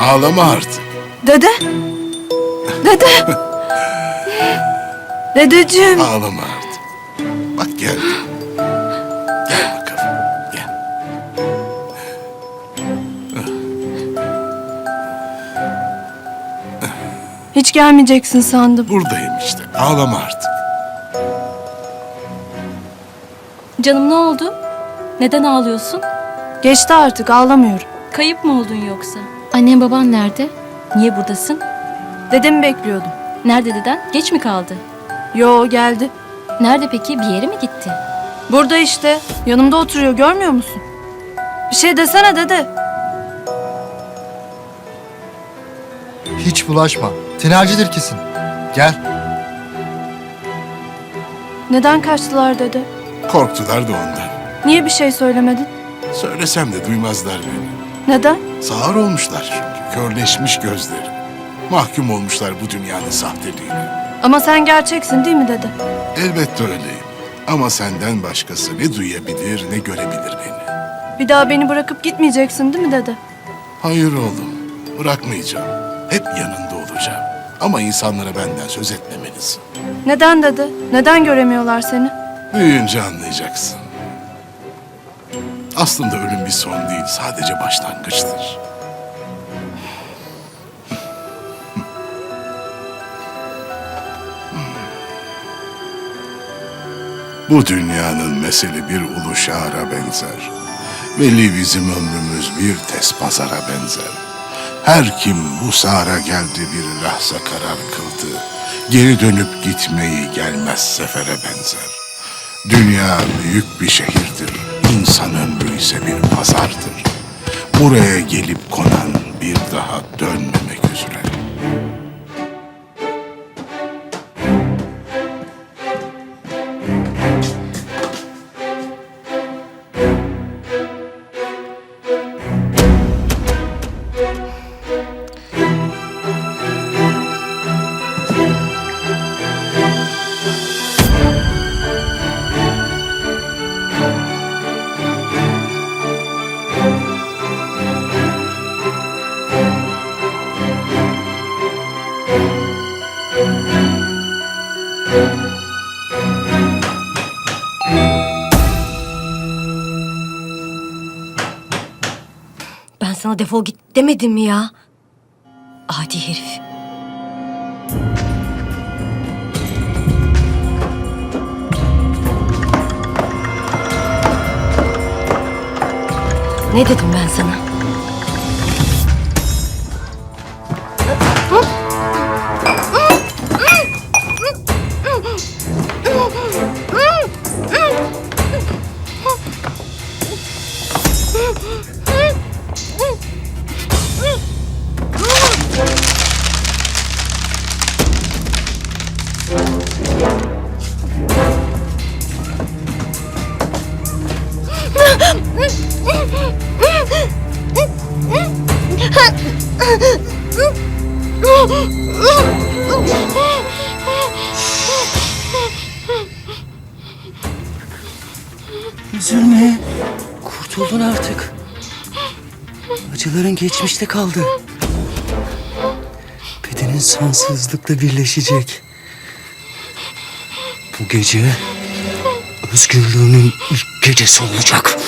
Ağlama artık. Dede. Dede. Dedeciğim. Ağlama artık. Bak gel. Gel bakalım. Gel. Hiç gelmeyeceksin sandım. Buradayım işte. Ağlama artık. Canım ne oldu? Neden ağlıyorsun? Geçti artık ağlamıyorum. Kayıp mı oldun yoksa? Annen baban nerede? Niye buradasın? Dedemi bekliyordum. Nerede deden? Geç mi kaldı? Yo geldi. Nerede peki? Bir yere mi gitti? Burada işte. Yanımda oturuyor görmüyor musun? Bir şey desene dede. Hiç bulaşma. Tinercidir kesin. Gel. Neden kaçtılar dede? Korktular da ondan. Niye bir şey söylemedin? Söylesem de duymazlar beni. Neden? Sağır olmuşlar çünkü. Körleşmiş gözleri. Mahkum olmuşlar bu dünyanın sahteliğine. Ama sen gerçeksin değil mi dede? Elbette öyleyim. Ama senden başkası ne duyabilir ne görebilir beni. Bir daha beni bırakıp gitmeyeceksin değil mi dede? Hayır oğlum. Bırakmayacağım. Hep yanında olacağım. Ama insanlara benden söz etmemelisin. Neden dede? Neden göremiyorlar seni? Büyüyünce anlayacaksın. Aslında ölüm bir son değil, sadece başlangıçtır. Bu dünyanın meseli bir ulu şahra benzer. Veli bizim ömrümüz bir tez pazara benzer. Her kim bu sahara geldi bir lahza karar kıldı. Geri dönüp gitmeyi gelmez sefere benzer. Dünya büyük bir şehirdir. İnsan ömrü ise bir pazardır. Buraya gelip konan bir daha dönmemek üzere. Sana defol git demedim mi ya? Adi herif. Ne dedim ben sana? Üzülme. Kurtuldun artık. Acıların geçmişte kaldı. Bedenin sonsuzlukla birleşecek. Bu gece özgürlüğünün ilk gecesi olacak.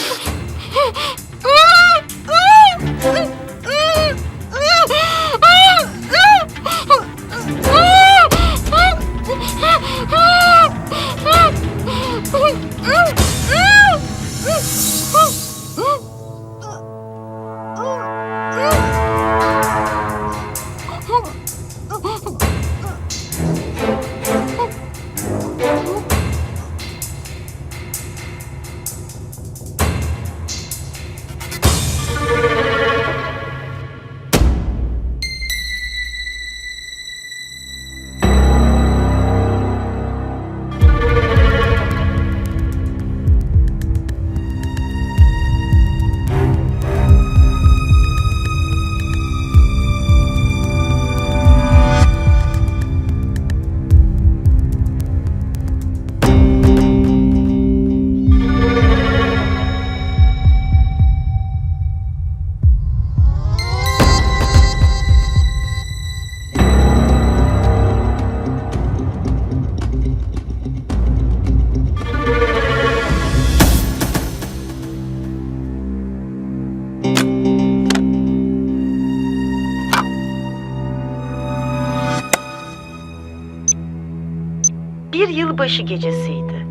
Yılbaşı gecesiydi.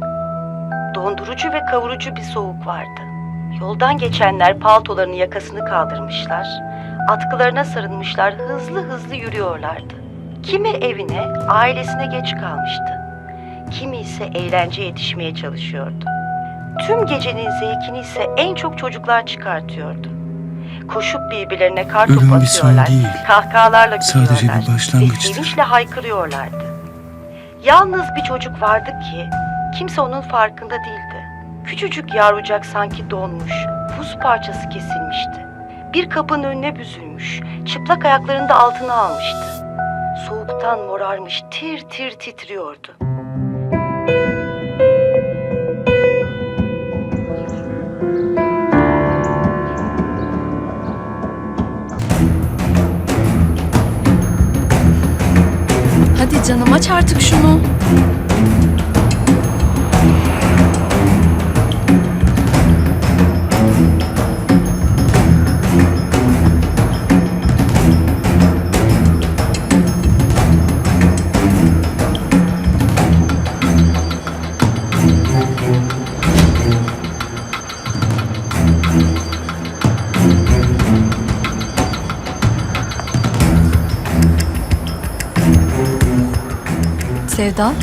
Dondurucu ve kavurucu bir soğuk vardı. Yoldan geçenler paltolarını yakasını kaldırmışlar, atkılarına sarılmışlar, hızlı hızlı yürüyorlardı. Kimi evine, ailesine geç kalmıştı. Kimi ise eğlence yetişmeye çalışıyordu. Tüm gecenin zevkini ise en çok çocuklar çıkartıyordu. Koşup birbirlerine bir son atıyorlar, kahkahalarla Sadece bir gülüyorlar ve sevinçle haykırıyorlardı. Yalnız bir çocuk vardı ki kimse onun farkında değildi. Küçücük yavrucak sanki donmuş, buz parçası kesilmişti. Bir kapının önüne büzülmüş, çıplak ayaklarını da altına almıştı. Soğuktan morarmış, tir tir titriyordu. Canım aç artık şunu. Sevda?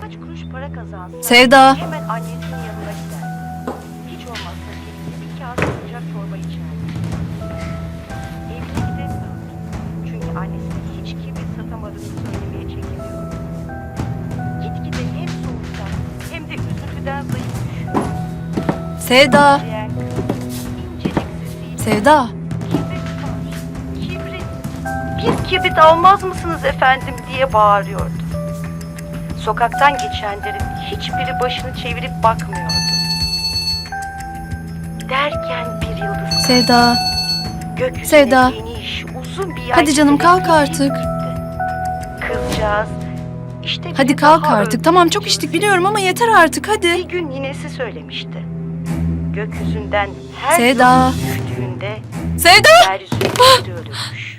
Kaç kuruş para kazansa Sevda. hemen annesinin yanına giderdi. Hiç olmazsa gelip bir kase sıcak çorba içerdi. Evine gidemiyordu. Çünkü annesine hiç kibrit satamadığını söylemeye çekiniyordu. Gitgide hem soğuktan hem de üzüntüden zayıf düşüyordu. Sevda. Sevda. Kibrit almaz mısınız efendim diye bağırıyordu. Sokaktan geçenlerin hiçbiri başını çevirip bakmıyordu. Derken bir yıldız Sevda. gökyüzüne Sevda. geniş, uzun bir Hadi canım, kalk artık. Kızcağız işte Hadi kalk artık. Tamam çok içtik biliyorum ama yeter artık hadi. Bir gün ninesi söylemişti. Gökyüzünden her Sevda. düştüğünde Sevda. yeryüzüne geri ölürmüş.